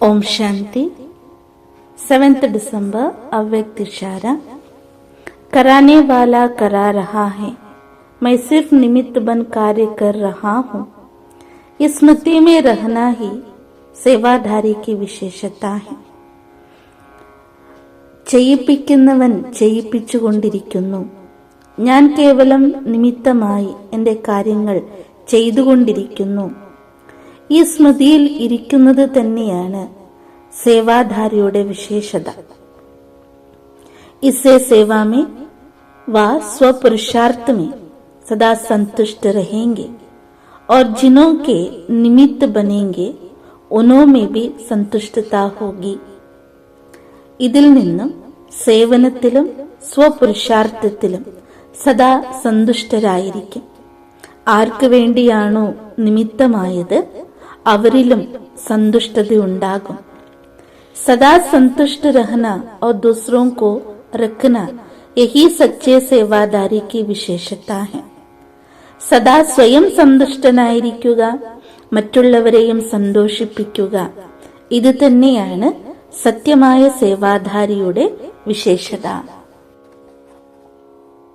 Om Shanti seventh दिसंबर अव्यक्त इशारा कराने वाला करा रहा है मैं सिर्फ निमित्त बन कार्य कर रहा हूँ इस स्मृति में रहना ही सेवाधारी की विशेषता है ചെയ്യിപ്പിക്കുന്നവൻ ചെയ്യിപ്പിച്ചുകൊണ്ടിരിക്കുന്നു ഞാൻ കേവലം നിമിത്തമായി എൻ്റെ കാര്യങ്ങൾ ചെയ്തുകൊണ്ടിരിക്കുന്നു ഈ സ്മൃതിയിൽ ഇരിക്കുന്നത് തന്നെയാണ് സേവാധാരിയുടെ വിശേഷത इससे सेवा में व स्वपुरुषार्थ में सदा संतुष्ट रहेंगे और जिनों के निमित्त बनेंगे उनों में भी संतुष्टता होगी ഇതിൽ നിന്നും സേവനത്തിലും സ്വപുരുഷാർത്ഥത്തിലും സദാ സന്തുഷ്ടരായിരിക്കും ആർക്കു വേണ്ടിയാണോ നിമിത്തമായത് അവരിലും സന്തുഷ്ടതയുണ്ടാകും सदा संतुष्ट रहना और दूसरों को रखना यही सच्चे सेवादारी की विशेषता है സദാ സ്വയം സന്തുഷ്ടനായിരിക്കുക മറ്റുള്ളവരെയും സന്തോഷിപ്പിക്കുക ഇത് തന്നെയാണ് സത്യമായ സേവാധാരിയുടെ വിശേഷത